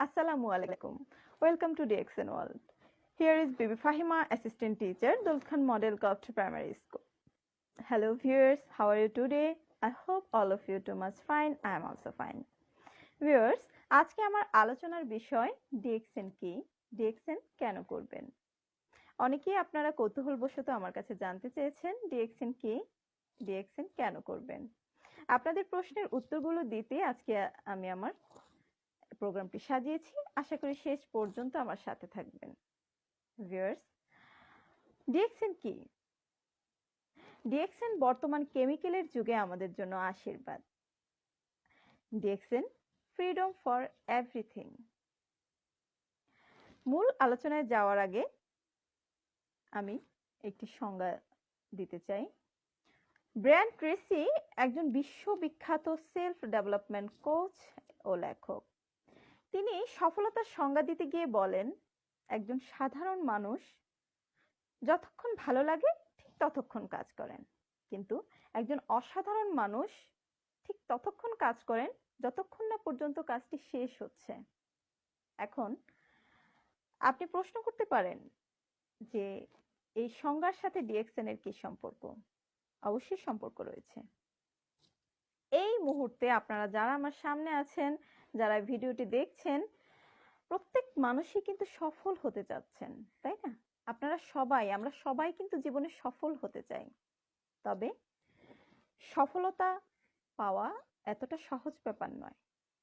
Assalamu alaikum. Welcome to DXN World. Here is Bibi Fahima, assistant teacher, Dulkhan Model Govt Primary School. Hello viewers, how are you today? I hope all of you too much fine. I am also fine. Viewers, আজকে আমার আলোচনার বিষয় DXN কি DXN কেন করবেন অনেকেই আপনারা কৌতূহলবশত আমার কাছে জানতে চেয়েছেন ডিএক্সএন কি ডিএক্সএন কেন করবেন আপনাদের প্রশ্নের উত্তরগুলো দিতে আজকে আমি আমার প্রোগ্রামটি সাজিয়েছি। আশা করি শেষ পর্যন্ত আমার সাথে থাকবেন। ভিউয়ার্স, ডিএক্সএন কি? ডিএক্সএন বর্তমান কেমিক্যালের যুগে আমাদের জন্য আশীর্বাদ। DXN, freedom for everything. মূল আলোচনায় যাওয়ার আগে আমি একটি সংজ্ঞা দিতে চাই। ব্র্যান ট্রেসি একজন বিশ্ববিখ্যাত সেলফ ডেভেলপমেন্ট কোচ ও লেখক। তিনি সফলতার সংজ্ঞা দিতে গিয়ে বলেন, একজন সাধারণ মানুষ যতক্ষণ ভালো লাগে, ঠিক ততক্ষণ কাজ করেন। কিন্তু একজন অসাধারণ মানুষ ঠিক ততক্ষণ কাজ করেন যতক্ষণ না পর্যন্ত কাজটি শেষ হচ্ছে। এখন আপনি প্রশ্ন করতে পারেন যে, এই সংজ্ঞার সাথে ডিএক্সএন এর কি সম্পর্ক? অবশ্যই সম্পর্ক রয়েছে। এই মুহূর্তে আপনারা যারা আমার সামনে আছেন যারা ভিডিওটি দেখছেন, প্রত্যেক মানুষই কিন্তু সফল হতে চাচ্ছেন, তাই না? আপনারা সবাই, আমরা সবাই কিন্তু জীবনে সফল হতে চাই। তবে সফলতা পাওয়া এতটা সহজ ব্যাপার নয়।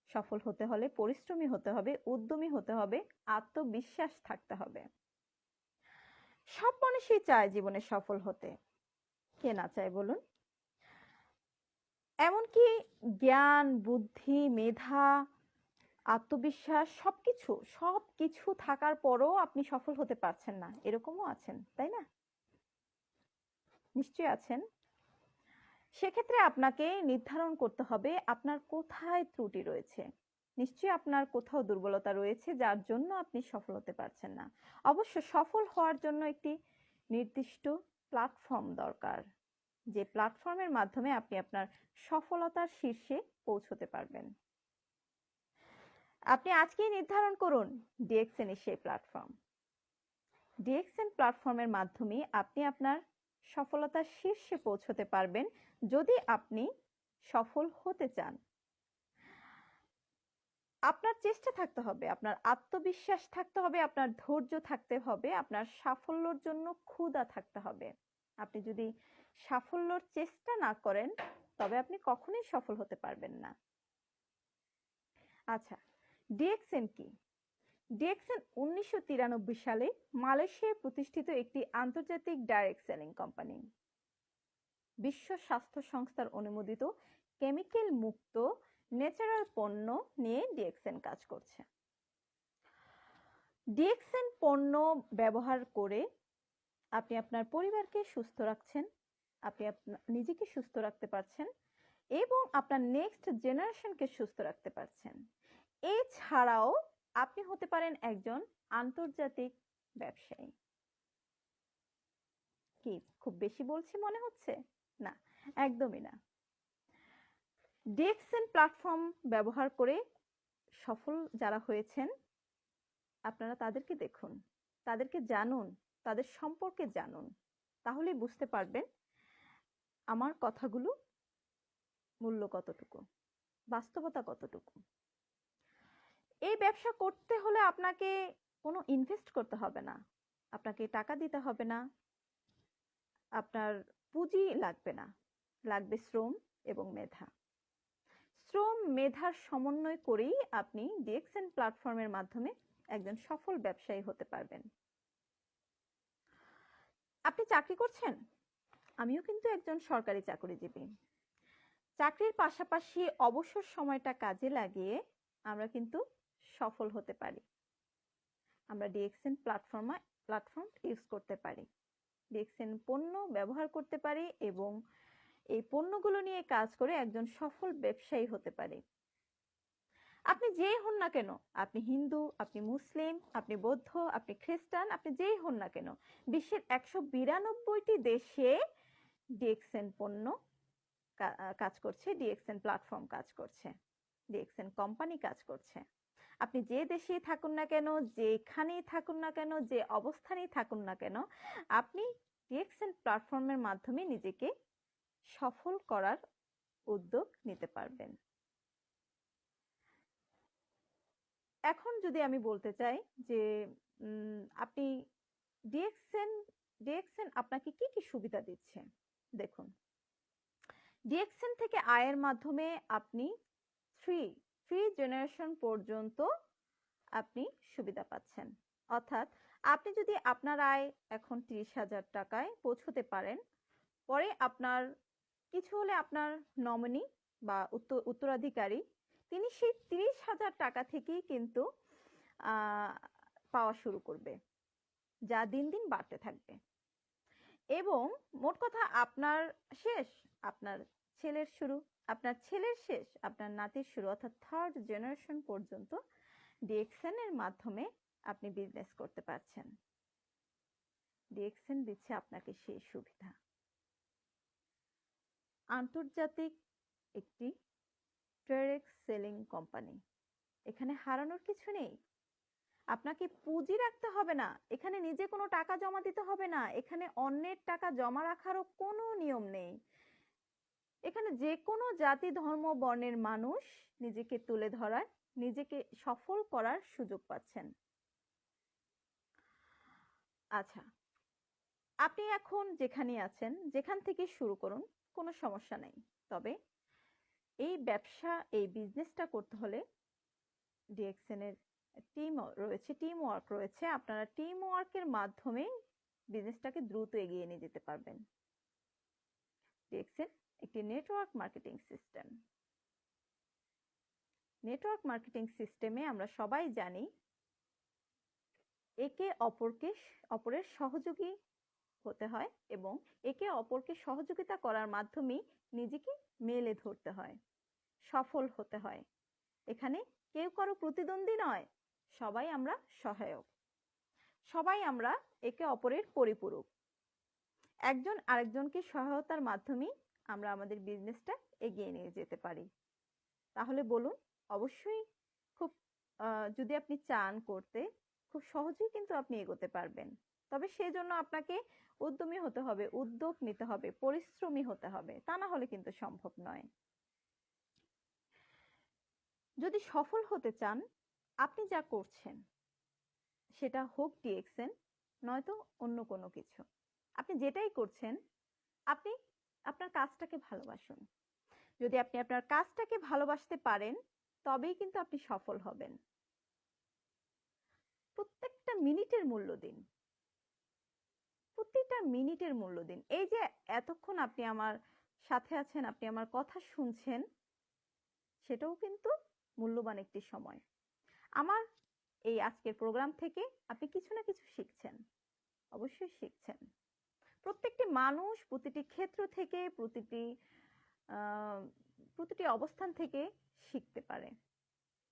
সফল হতে হলে পরিশ্রমী হতে হবে, উদ্যমী হতে হবে, আত্মবিশ্বাস থাকতে হবে। সব মানুষই চায় জীবনে সফল হতে। কে না চায় বলুন? এমনকি জ্ঞান, বুদ্ধি, মেধা আত্মবিশ্বাস, সবকিছু সবকিছু থাকার পরও আপনি সফল হতে পারছেন না। এরকমও আছেন, তাই না? নিশ্চয়ই আছেন। সেক্ষেত্রে আপনাকে নির্ধারণ করতে হবে আপনার কোথায় ত্রুটি রয়েছে। নিশ্চয়ই আপনার কোথাও দুর্বলতা রয়েছে, যার জন্য আপনি সফল হতে পারছেন না। অবশ্য সফল হওয়ার জন্য একটি নির্দিষ্ট প্ল্যাটফর্ম দরকার, যে প্ল্যাটফর্মের মাধ্যমে আপনি আপনার সফলতার শীর্ষে পৌঁছতে পারবেন। আপনি আজকেই নির্ধারণ করুন ডিএক্সএন এর সেই প্ল্যাটফর্ম ডিএক্সএন প্ল্যাটফর্মের মাধ্যমে আপনি আপনার সফলতার শীর্ষে পৌঁছতে পারবেন যদি আপনি সফল হতে চান। আপনার চেষ্টা থাকতে হবে, আপনার আত্মবিশ্বাস থাকতে হবে, আপনার ধৈর্য থাকতে হবে, আপনার সাফল্যর জন্য ক্ষুধা থাকতে হবে। আপনি যদি সাফল্যর চেষ্টা না করেন, তবে আপনি কখনোই সফল হতে পারবেন না। আচ্ছা ডিএক্সএন কি? ডিএক্সএন উনিশশো সালে মালয়েশিয়ায় প্রতিষ্ঠিত একটি আন্তর্জাতিক ডাইরেক্ট সেলিং কোম্পানি বিশ্ব স্বাস্থ্য সংস্থার অনুমোদিত কেমিক্যাল মুক্ত ন্যাচারাল পণ্য নিয়ে ডিএক্সএন কাজ করছে। ডিএক্সএন পণ্য ব্যবহার করে আপনি আপনার পরিবারকে সুস্থ রাখছেন, আপনি নিজেকে সুস্থ রাখতে পারছেন এবং আপনার নেক্সট জেনারেশনকে সুস্থ রাখতে পারছেন। এছাড়াও আপনি হতে পারেন একজন আন্তর্জাতিক ব্যবসায়ী। কি, খুব বেশি বলছি মনে হচ্ছে? না, একদমই না। ডিএক্সএন প্ল্যাটফর্ম ব্যবহার করে সফল যারা হয়েছেন, আপনারা তাদেরকে দেখুন, তাদেরকে জানুন, তাদের সম্পর্কে জানুন তাহলে বুঝতে পারবেন আমার কথাগুলো মূল্য কতটুকু, বাস্তবতা কতটুকু। এই ব্যবসা করতে হলে আপনাকে কোনো ইনভেস্ট করতে হবে না। আপনাকে টাকা দিতে হবে না। আপনার পুঁজি লাগবে না। লাগবে শ্রম এবং মেধা। শ্রম, মেধার সমন্বয় করেই আপনি ডিএক্সএন প্ল্যাটফর্মের মাধ্যমে একজন সফল ব্যবসায়ী হতে পারবেন। আপনি চাকরি করছেন? আমিও কিন্তু একজন সরকারি চাকরিজীবী। চাকরির পাশাপাশি অবসর সময়টা কাজে লাগিয়ে আমরা কিন্তু সফল হতে পারি। আমরা ডিএক্সএন প্ল্যাটফর্ম প্ল্যাটফর্ম ইউজ করতে পারি। ডিএক্সএন পণ্য ব্যবহার করতে পারি এবং এই পণ্যগুলো নিয়ে কাজ করে একজন সফল ব্যবসায়ী হতে পারি। আপনি যেই হন না কেন, আপনি হিন্দু, আপনি মুসলিম, আপনি বৌদ্ধ, আপনি খ্রিস্টান, আপনি যেই হন না কেন, বিশ্বের একশো বিরানব্বইটি দেশে ডিএক্সএন পণ্য কাজ করছে, ডিএক্সএন প্ল্যাটফর্ম কাজ করছে, ডিএক্সএন কোম্পানি কাজ করছে। আপনি যে দেশেই থাকুন না কেন, যেখানেই থাকুন না কেন, যে অবস্থানেই থাকুন না কেন, আপনি ডিএক্সএন প্ল্যাটফর্মের মাধ্যমে নিজেকে সফল করার উদ্যোগ নিতে পারবেন। এখন যদি আমি বলতে চাই যে আপনি ডিএক্সএন ডিএক্সএন আপনাকে কি কি সুবিধা দিচ্ছে? দেখুন ডিএক্সএন থেকে আয়ের মাধ্যমে আপনি থ্রি থ্রি জেনারেশন পর্যন্ত আপনি সুবিধা পাচ্ছেন। অর্থাৎ আপনি যদি আপনার আয় এখন তিরিশ হাজার টাকায় পৌঁছতে পারেন, পরে আপনার কিছু হলে আপনার নমিনি বা উত্তর উত্তরাধিকারী, তিনি সেই তিরিশ হাজার টাকা থেকেই কিন্তু পাওয়া শুরু করবে, যা দিন দিন বাড়তে থাকবে। এবং মোট কথা আপনার শেষ, আপনার ছেলের শুরু। আপনার ছেলের শেষ, আপনার নাতির শুরু, অর্থাৎ থার্ড জেনারেশন পর্যন্ত ডিএক্সএন এর মাধ্যমে আপনি বিজনেস করতে পারছেন। ডিএক্সএন দিচ্ছে আপনাকে সেই সুবিধা। আন্তর্জাতিক একটি ট্রেডেক্স সেলিং কোম্পানি এখানে হারানোর কিছু নেই। আপনাকে পুঁজি রাখতে হবে না। এখানে নিজে কোনো টাকা জমা দিতে হবে না। এখানে অন্যের টাকা জমা রাখারও কোনো নিয়ম নেই। এখানে যে কোনো জাতি, ধর্ম, বর্ণের মানুষ নিজেকে তুলে ধরার, নিজেকে সফল করার সুযোগ পাচ্ছেন। আচ্ছা আপনি এখন যেখানে আছেন, যেখান থেকে শুরু করুন, কোনো সমস্যা নেই। তবে এই ব্যবসা, এই বিজনেসটা করতে হলে ডিএক্সএন এর টিম রয়েছে টিম ওয়ার্ক রয়েছে। আপনারা টিম ওয়ার্কের মাধ্যমে বিজনেসটাকে দ্রুত এগিয়ে নিয়ে যেতে পারবেন। ডিএক্সএন একটি network marketing system network marketing সিস্টেমে আমরা সবাই জানি একে অপরকে অপরের সহযোগী হতে হয় এবং একে অপরকে সহযোগিতা করার মাধ্যমেই নিজেকে মেলে ধরতে হয়, সফল হতে হয়। এখানে কেউ কারও প্রতিদ্বন্দ্বী নয়, সবাই আমরা সহায়ক। সবাই আমরা একে অপরের পরিপূরক। একজন আরেকজনকে সহায়তার মাধ্যমেই আমরা আমাদের বিজনেসটা এগিয়ে নিয়ে যেতে পারি। তাহলে বলুন, অবশ্যই খুব যদি আপনি চান করতে, খুব সহজেই কিন্তু আপনি এগোতে পারবেন। তবে সেজন্য আপনাকে উদ্যমী হতে হবে, উদ্যোগ নিতে হবে, পরিশ্রমী হতে হবে, তা না হলে কিন্তু সম্ভব নয়। যদি সফল হতে চান, আপনি যা করছেন, সেটা হোক ডিএক্সএন নয়তো অন্য কোনো কিছু। আপনি যেটাই করছেন, আপনি আপনার কাজটাকে ভালোবাসুন। যদি আপনি আপনার কাজটাকে ভালোবাসতে পারেন, তবেই কিন্তু আপনি সফল হবেন। প্রত্যেকটা মিনিটের মূল্য দিন। প্রতিটা মিনিটের মূল্য দিন। এই যে এতক্ষণ আপনি আমার সাথে আছেন, আপনি আমার কথা শুনছেন, সেটাও কিন্তু মূল্যবান একটি সময়। আমার এই আজকের প্রোগ্রাম থেকে আপনি কিছু না কিছু শিখছেন। অবশ্যই শিখছেন। প্রত্যেকটি মানুষ প্রতিটি ক্ষেত্র থেকে প্রতিটি প্রতিটি অবস্থান থেকে শিখতে পারে।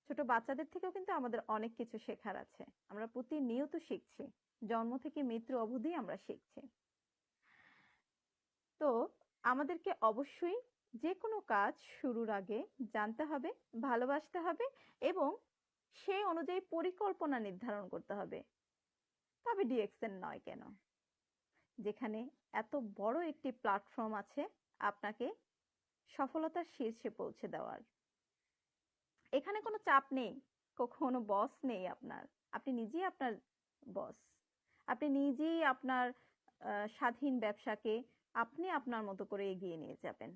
ছোট বাচ্চাদের থেকেও কিন্তু আমাদের অনেক কিছু শেখার আছে। আমরা প্রতিনিয়ত শিখছি। জন্ম থেকে মৃত্যু অবধি আমরা শিখছি। তো আমাদেরকে অবশ্যই যে কোনো কাজ শুরুর আগে জানতে হবে, ভালোবাসতে হবে এবং সেই অনুযায়ী পরিকল্পনা নির্ধারণ করতে হবে। তবে ডিএক্সএন নয় কেন? যেখানে এত বড় একটি প্ল্যাটফর্ম আছে আপনাকে সফলতার শীর্ষে পৌঁছে দেওয়ার। এখানে কোনো চাপ নেই, কখনো বস নেই আপনার। আপনি নিজেই আপনার বস আপনি নিজেই আপনার স্বাধীন ব্যবসাকে আপনি আপনার মতো করে এগিয়ে নিয়ে যাবেন।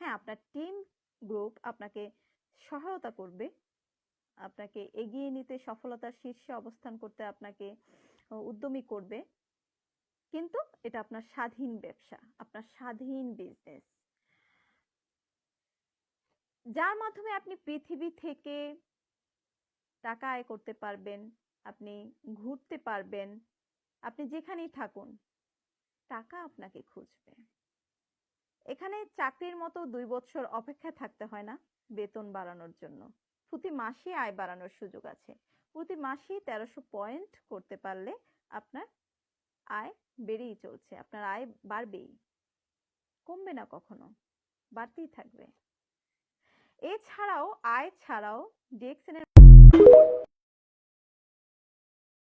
হ্যাঁ আপনার টিম গ্রুপ আপনাকে সহায়তা করবে। আপনাকে এগিয়ে নিতে সফলতার শীর্ষে অবস্থান করতে আপনাকে উদ্যমী করবে। কিন্তু এটা আপনার স্বাধীন ব্যবসা, আপনার স্বাধীন বিজনেস যার মাধ্যমে আপনি পৃথিবী থেকে টাকা আয় করতে পারবেন, আপনি ঘুরতে পারবেন, আপনি যেখানেই থাকুন, টাকা আপনাকে খুঁজবে। এখানে চাকরির মতো দুই বছর অপেক্ষা থাকতে হয় না বেতন বাড়ানোর জন্য। প্রতি মাসে আয় বাড়ানোর সুযোগ আছে। প্রতি মাসেই তেরোশো পয়েন্ট করতে পারলে আপনার আয় বেড়েই চলছে, আপনার আয় বাড়বেই। কমবে না কখনো, বাড়তেই থাকবে। এছাড়াও, আয় ছাড়াও ডিএক্সএন এর